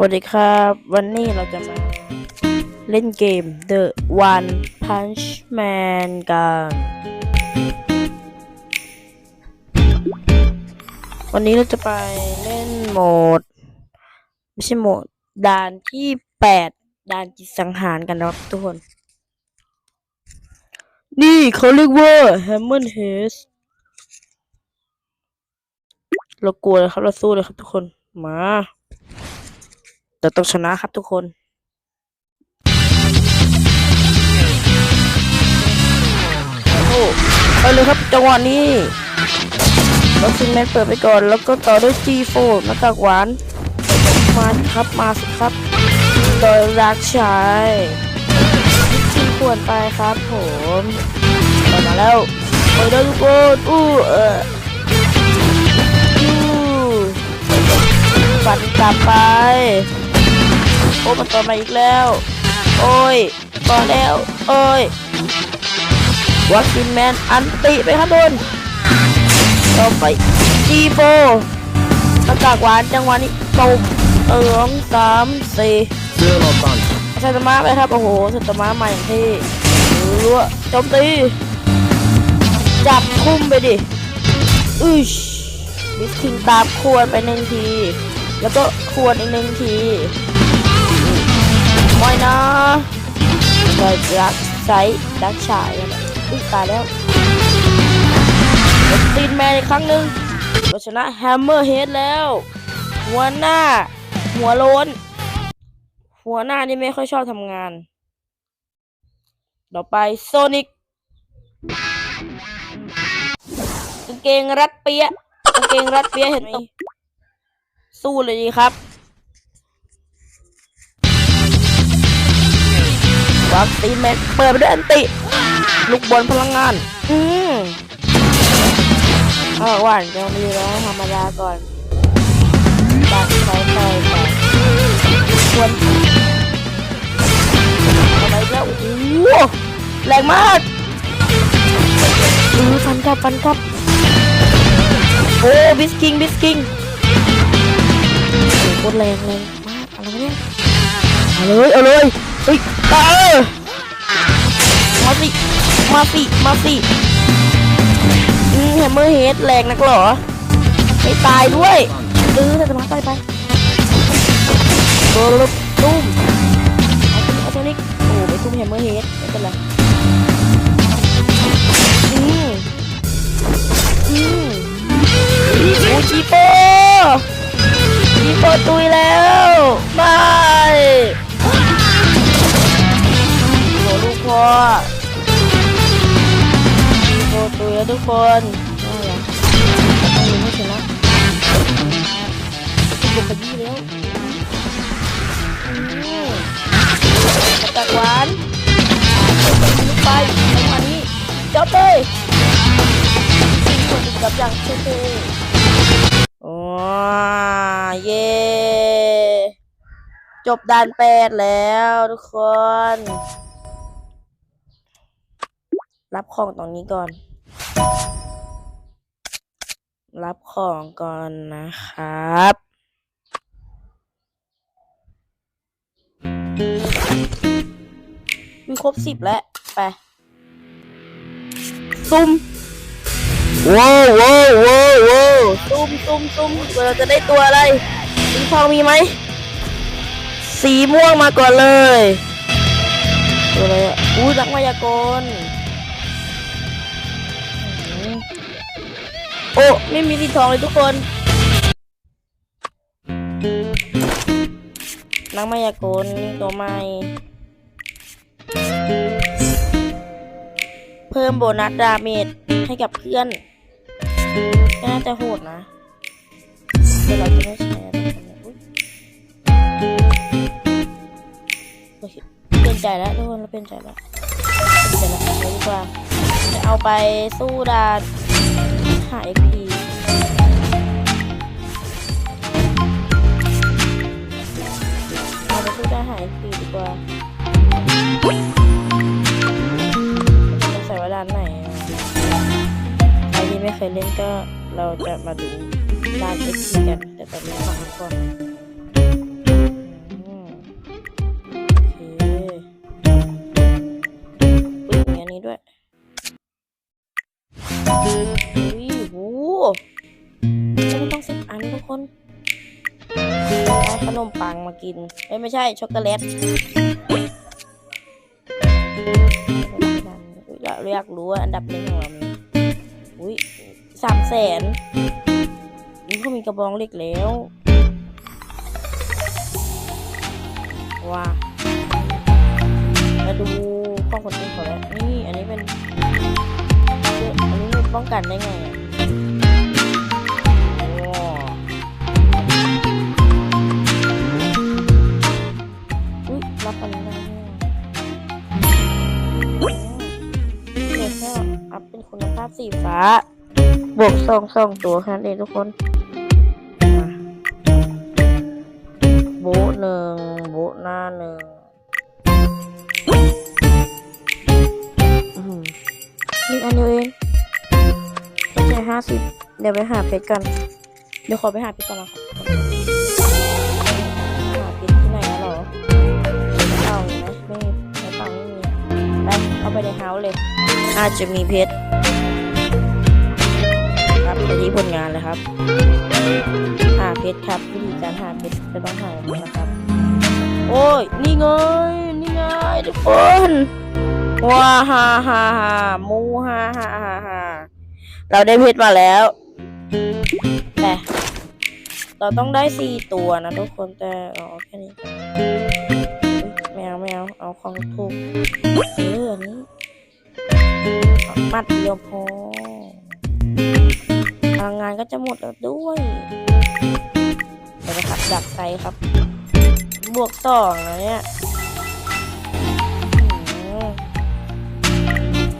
วัสดีครับ วันนี้เราจะมาเล่นเกม The One Punch Man กัน วันนี้เราจะไปเล่นโหมด ไม่ใช่โหมดด่านที่แปดด่านจิตสังหารกันนะครับทุกคน นี่เขาเรียกว่า Hammer Head เรากลัวเลยครับ เราสู้เลยครับทุกคน มา เราต้องชนะครับทุกคนโอ้โหไปเลยครับจังหวะนี้แล้วซิงแมนเปิดไปก่อน แล้วก็ต่อด้วย G4 หน้ากากหวาน มาครับมาสิครับ โดยรักชายที่ควรไปครับผมมาแล้วไปเลยทุกคนอู้เอออู้ฟันกลับไป โอ้มันต่อมาอีกแล้ว โอ้ยต่อแล้ว โอ้ยวัคซีนแมนอันติไปครับนต่อไปจีโฟหน้ากากหวานจังหวะนี้ตุ่มเอองสามสี่ Zero punch. ใส่ตมาไปครับ โอ้โหสตมาใหม่ที่รัวโจมตี จับคุ้มไปดิอึชบิสคิงตามควรไปหนึ่งที แล้วก็ควรอีกหนึ่งที ไม่นะเปิดรักไซส์ดักฉายแล้วนะอุ้ยตายแล้วตีนแมนอีกครั้งหนึ่งเราชนะแฮมเมอร์เฮดแล้ว หัวหน้า หัวโล้นหัวหน้านี่ไม่ค่อยชอบทำงาน ต่อไปโซนิกกางเกงรัดเปียะกางเกงรัดเปียะเห็นไหมสู้เลยดีครับ วัคซีนแมนเปิดไปด้วยอันติ ลูกบอลพลังงาน อืมเอาหวานจะมีแล้วธรรมดาก่อนดักไฟไฟก่อนควรอะไรแล้วโอ้โหแรงมากอือฟันกลับฟันกลับโอ้บิสคิงบิสคิงโอ้โหโคตรแรงแรงมากอะไรวะเนี่ยเอาเลยเอาเลย เฮ้ยตาเออมาสิ มาสิ มาสิอืมแฮมเมอร์เฮดแรงนักเหรอไม่ตายด้วยเออแต่จะมาตายไปโดนลุกตุ้ม ตุยแล้วทุกคนไม่อะต้องลุ้นให้ชนะบุกไปยี่แล้วอืมกระตักหวานลุกไปจังหวะนี้จบเลยสิ่งคนติดกับอย่างเท่ๆว้าเย่จบด่านแปดแล้วทุกคน รับของตรงนี้ก่อน รับของก่อนนะครับมีครบสิบแล้ว ไป ซุ่มว้าวว้าวว้าวว้าวซุ่มซุ่มซุ่มเราจะได้ตัวอะไรสีทองมีไหม สีม่วงมาก่อนเลย ตัวอะไรอะอู้นักมายากล โอ้ไม่มีสีทองเลยทุกคนนักมายากลตัวใหม่ เพิ่มโบนัสดาเมจให้กับเพื่อนน่าจะโหดนะเดี๋ยวเราจะไม่ใช้อะไรกันเนี่ยอุ๊ยโอเปลี่ยนใจแล้วทุกคนเราเปลี่ยนใจแล้วเปลี่ยนใจแล้วดีกว่าจะเอาไปสู้ดา หา XP เราไปสู้ดานหา XP ดีกว่าจะใส่ว่าด้านไหนใครที่ไม่เคยเล่นก็เราจะมาดูด้านเอ็กซ์กันแต่ตอนนี้ฟังก่อน คนขนมปังมากินเอ้ยไม่ใช่ช็อกโกแลตเราอยากรู้ว่าอันดับหนึ่งของเรามีอุ้ยสามแสนนี่เขามีกระบองเหล็กแล้วว้ามาดูข้องคนอื่นเขาแล้วนี่อันนี้เป็นอันนี้มันป้องกันได้ไง บวกสองสองตัวแค่นั้นเองทุกคนโบหนึ่งโบหน้าหนึ่งนี่อันเดียวเองไม่ใช่ห้าสิบเดี๋ยวไปหาเพชรกัน เดี๋ยวขอไปหาเพชรกันนะครับหาเพชรที่ไหนอะเหรอเต่าไหมไม่ในเต่าไม่มีไปเข้าไปในเฮาส์เลย อาจจะมีเพชร ไปที่ผลงานเลยครับหาเพชรครับวิธีการหาเพชรจะต้องหาแบบนี้นะครับ โอ้ยนี่ไงนี่ไงทุกคนว้าฮ่าฮ่าฮ่ามูฮ่าฮ่าฮ่าฮ่าเราได้เพชรมาแล้ว แต่เราต้องได้สี่ตัวนะทุกคนแต่อ๋อแค่นี้อุ๊ยไม่เอาไม่เอาของถูกเอออันนี้มัดเดียวพอ ลังงานก็จะหมดแล้วด้วยเดี๋ยวนะครับดักไซครับ บวกสองนะเนี่ย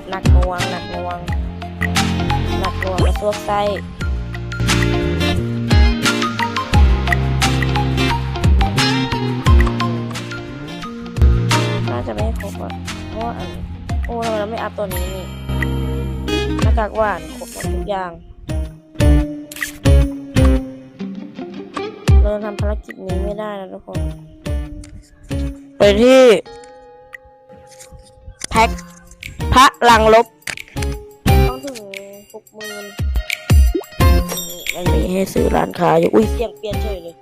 หนักหน่วงหนักหน่วงหนักหน่วงกระซวกไส้น่าจะไม่ครบอะเพราะว่าอันโอ้เราไม่อัพตัวนี้นี่หน้ากากหวานครบหมดทุกอย่าง เราทำภารกิจนี้ไม่ได้นะทุกคน ไปที่ แพ็คพระลังลบ ต้องถึงหกหมื่นมันมีให้ซื้อร้านค้าอยู่ อุ้ยเสียงเปลี่ยนเฉยเลย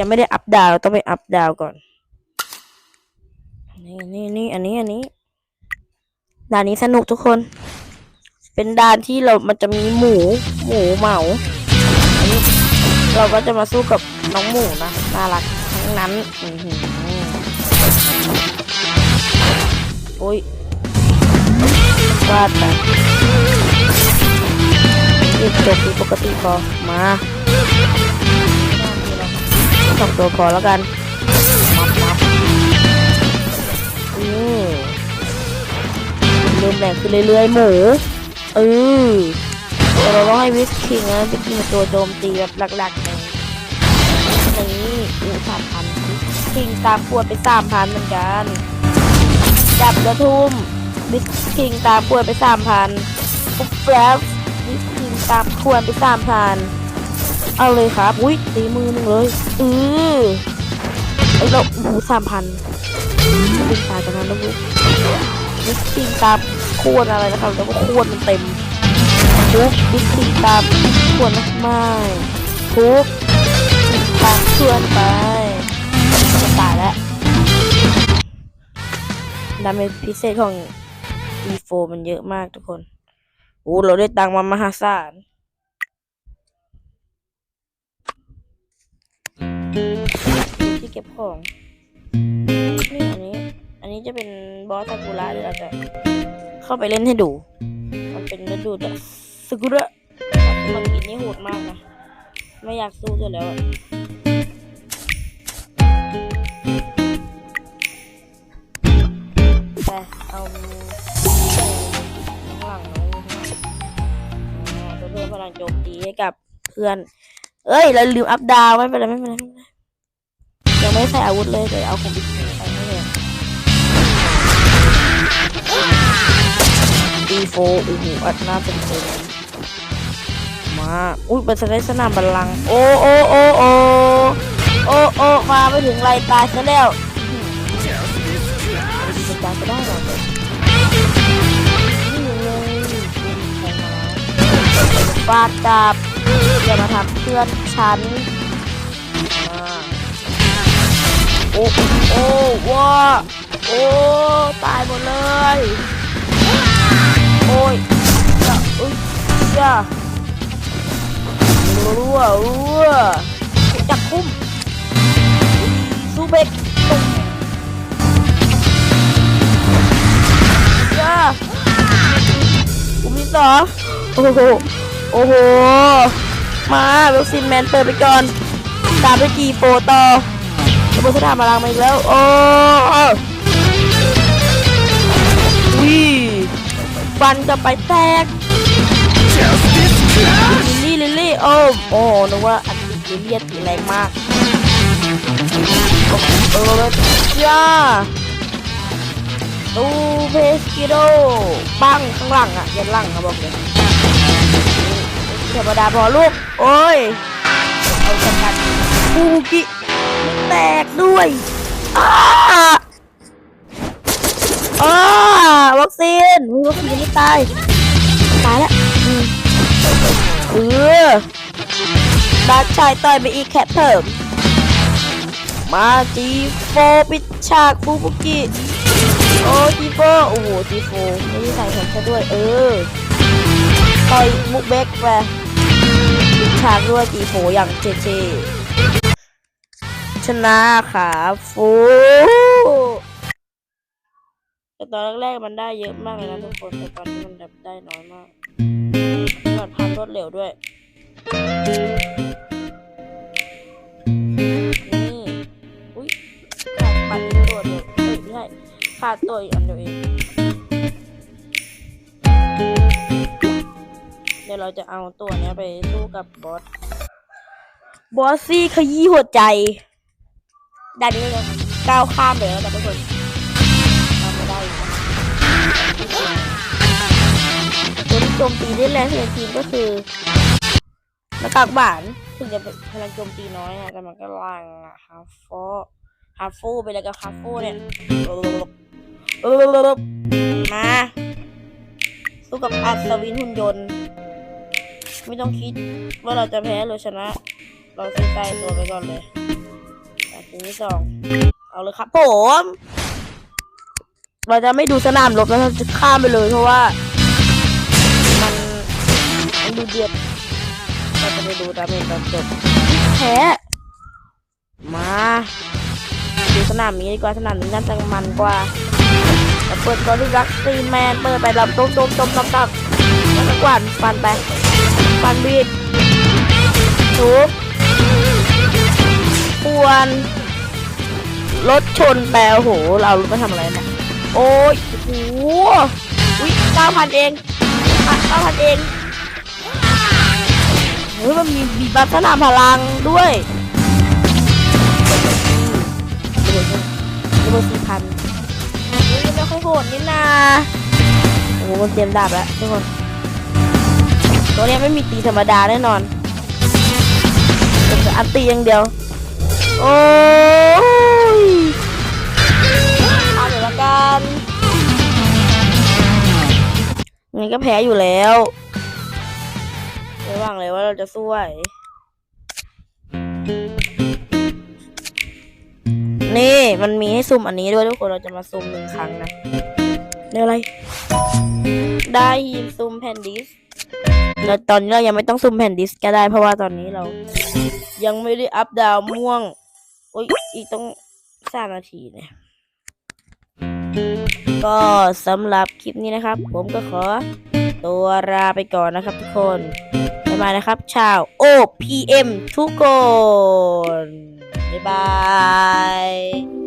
ยังไม่ได้อัพดาวเราต้องไปอัพดาวก่อน นี่นี่นี่อันนี้อันนี้ ด่านนี้สนุกทุกคน เป็นด่านที่เรา มันจะมีหมู หมูเหมาอันนี้เราก็จะมาสู้กับน้องหมูนะ น่ารักทั้งนั้นอือหือโอ้ยวาดแต่เรียกจบปกติพอมา สองตัวพอแล้วกันมับมับอือเริ่มแบ่งขึ้นเรื่อยๆหมูเออเราต้องให้วิสคิงนะวิสคิงเป็นตัวโจมตีแบบหลักๆในนี้อู้สามพันคิงตามปวดไปสามพันเหมือนกัน จับกระทุ่มวิสคิงตามปวดไปสามพันปุ๊บแป๊บวิสคิงตามควรไปสามพัน เอาเลยครับ อุ้ยตีมือหนึ่งเลยเออไอ้เราโอ้โหสามพันป็นตายกันนั้นแล้วลูกวิสคิงตามควรอะไรนะครับแล้วก็ควรมันเต็มทุบบิ๊กซีตามควรมากไม่ทุบตาชวนไปจะตายแล้วดาเมจพิเศษของ E4 มันเยอะมากทุกคนโอ้เราได้ตังค์มามหาศาล ที่เก็บของนี่อันนี้ อันนี้จะเป็นบอสซากุระเดี๋ยวเราจะเข้าไปเล่นให้ดู มันเป็นฤดูแต่สกุระมันกินนี่โหดมากนะ ไม่อยากสู้ด้วยแล้วแต่เอาข้างหลังน้องตัวเพิ่มพลังโจมตีให้กับเพื่อน เอ้ยเราลืมอัพดาวไม่เป็นไรไม่เป็นไรไม่เป็นไรไม่ได้ใส่อาวุธเลยเดี๋ยวเอาของบิ๊กไปไม่เลยดีโฟโอ้โหอัดหน้าเป็นเต็มาอุ้ยเป็นสไลด์สนามบัลลังโอ้โอ้โอ้โอ้โอ้โอ้มาไม่ถึงไรตายซะแล้วดีเป็นการก็ได้หรอเลยนี่เลยฟาดกับ อย่ามาทำเพื่อนฉันอ่าโอ้โอ้ว้าโอ้ตายหมดเลย โอ้ยจ้าอุ้ยจ้ารัวรัวจับคุ้มซูเบกตุ้มจ้ากูมีต่อโอ้โห โอ้โห มาเวลซินแมนเปิดไปก่อนตามด้วยจีโปต่อระเบิดสนามพลังมาอีกแล้ว โอ้วิฟันจะไปแตกลิลลี่ลิลลี่โอ้โอ้นึกว่าอันติลิลลี่ตีแรงมากเออจ้าตูเพสกิโดปังข้างหลังอะยันหลังอะบอกเลย ธรรมดาพอลูก โอ้ย เอาสกัดบูกิแตกด้วยอ้าอ้าวัคซีนอุ๊ยวัคซีนไม่ตาย ตายแล้วอืมเออดาชายต่อยไปอีกแคทเถิมมาจีโฟปิดฉากฟูบุกิโอ้จีโฟโอ้โหจีโฟไม่ได้ใส่แขนซะด้วย เออ ต่อยมุกเบกไปาด้วยจีโฟอย่างเจเจชนะขาฟูแต่ตอนแรกๆมันได้เยอะมากเลยนะทุกคนแต่ตอนนี้มันแบบได้น้อยมากมันพันรวดเร็วด้วยนี่อุ้ยขาดปัดอีกตัวเดียวเอ้ยไม่ใช่ขาดตัวอีกอันเดียวเอง เดี๋ยวเราจะเอาตัวนี้ไปสู้กับบอส บอสซี่ขยี้หัวใจดันนี้เลยก้าวข้ามไปแล้วแต่ทุกคนทำไม่ได้อีกนะตัวที่โจมตีได้แรงที่สุดในทีมก็คือหน้ากากบานถึงจะเป็นพลังโจมตีน้อยอะแต่มันก็ล่างอะฮาร์ฟอฮาฟูไปแล้วกับฮาฟูเนี่ยมาสู้กับอัศวินหุ่นยนต์ ไม่ต้องคิดว่าเราจะแพ้หรือชนะ เราซื้อตายตัวไปก่อนเลยแต่ทีที่สองเอาเลยครับผมเราจะไม่ดูสนามรบแล้วเราจะข้ามไปเลยเพราะว่า มันมันดูเดือดเราจะไปดูดาเมจตอนจบแพ้มาดูสนามนี้ดีกว่าสนามนี้น่าจะมันกว่าเปิดตัวที่รักซีแมนเปิดไปลำต้มต้มต้มตับตับแล้วก็กวาดฟันไป ฟันบีดทุบควนรถชนไปโอ้โห เรารู้มาทำอะไรเนี่ยโอ้ยโอ้โหอุ้ยเก้าพันเองเก้าพันเองเฮ้ยมันมีบีบัฟสนามพลังด้วยระเบิดสี่พันเฮ้ยไม่ค่อยโหดนี่นาโอ้โหมันเตรียมดาบแล้วทุกคน ตัวนี้ไม่มีตีธรรมดาแน่นอนเป็นอันตีอย่างเดียว โอ้ยเอาเดี๋ยวละกันงั้นก็แพ้อยู่แล้วไม่หวังเลยว่าเราจะสู้ไหวนี่มันมีให้ซุ่มอันนี้ด้วยทุกคนเราจะมาซุ่มหนึ่งครั้งนะเนี่ยอะไร ได้ยินซุ่มแผ่นดิส แล้วตอนนี้เรายังไม่ต้องซุ่มแผ่นดิสก็ได้ เพราะว่าตอนนี้เรา ยังไม่ได้อัพดาวม่วง โอ้ยอีกต้องสามนาทีเนี่ย ก็สำหรับคลิปนี้นะครับ ผมก็ขอตัวลาไปก่อนนะครับทุกคนบ๊ายบายนะครับ ชาว OPM ทุกคน บ๊ายบาย